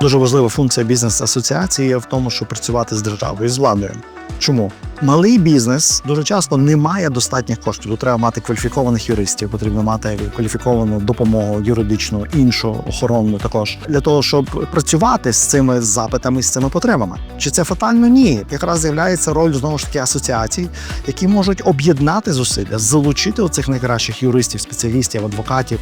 Дуже важлива функція бізнес-асоціації є в тому, щоб працювати з державою з владою. Чому? Малий бізнес дуже часто не має достатніх коштів. Тут треба мати кваліфікованих юристів, потрібно мати кваліфіковану допомогу юридичну, іншу охоронну також для того, щоб працювати з цими запитами, з цими потребами. Чи це фатально? Ні. Якраз з'являється роль знову ж таки асоціацій, які можуть об'єднати зусилля, залучити оцих найкращих юристів, спеціалістів, адвокатів.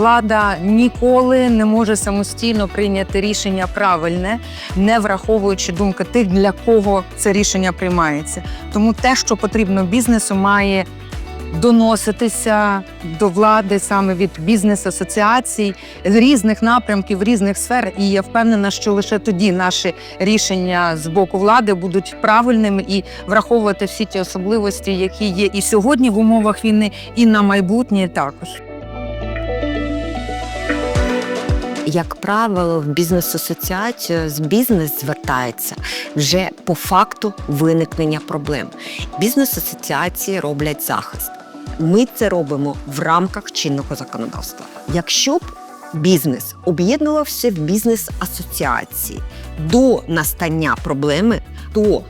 Влада ніколи не може самостійно прийняти рішення правильне, не враховуючи думки тих, для кого це рішення приймається. Тому те, що потрібно бізнесу, має доноситися до влади саме від бізнес-асоціацій з різних напрямків, різних сфер. І я впевнена, що лише тоді наші рішення з боку влади будуть правильними і враховувати всі ті особливості, які є і сьогодні в умовах війни, і на майбутнє також. Як правило, в бізнес-асоціацію з бізнес звертається вже по факту виникнення проблем. Бізнес-асоціації роблять захист. Ми це робимо в рамках чинного законодавства. Якщо б бізнес об'єднувався в бізнес-асоціації до настання проблеми, то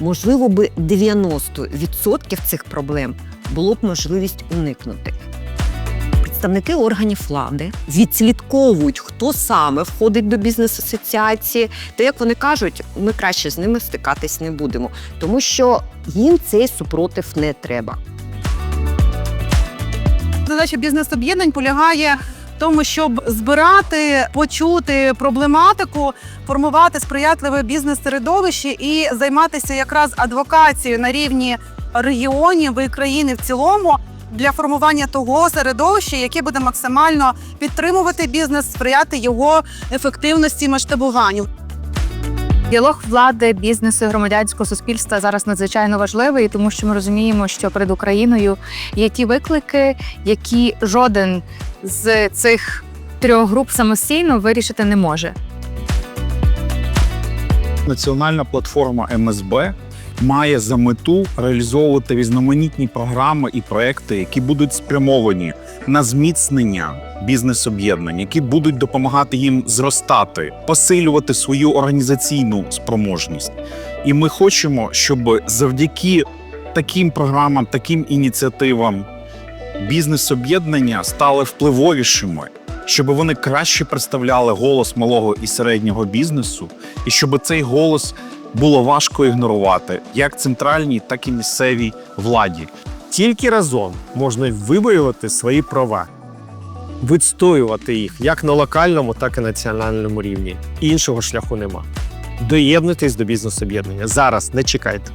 можливо би 90% цих проблем було б можливість уникнути представники органів влади відслідковують, хто саме входить до бізнес-асоціації. Та як вони кажуть, ми краще з ними стикатись не будемо, тому що їм цей супротив не треба. Задача бізнес-об'єднань полягає в тому, щоб збирати, почути проблематику, формувати сприятливе бізнес-середовище і займатися якраз адвокацією на рівні регіонів і країни в цілому для формування того середовища, яке буде максимально підтримувати бізнес, сприяти його ефективності і масштабуванню. Діалог влади, бізнесу, громадянського суспільства зараз надзвичайно важливий, тому що ми розуміємо, що перед Україною є ті виклики, які жоден з цих трьох груп самостійно вирішити не може. Національна платформа МСБ має за мету реалізовувати різноманітні програми і проекти, які будуть спрямовані на зміцнення бізнес-об'єднань, які будуть допомагати їм зростати, посилювати свою організаційну спроможність. І ми хочемо, щоб завдяки таким програмам, таким ініціативам бізнес-об'єднання стали впливовішими, щоб вони краще представляли голос малого і середнього бізнесу, і щоб цей голос було важко ігнорувати як центральній, так і місцевій владі. Тільки разом можна вибоювати свої права, відстоювати їх як на локальному, так і національному рівні. Іншого шляху нема. Доєднуйтесь до бізнес-об'єднання. Зараз не чекайте.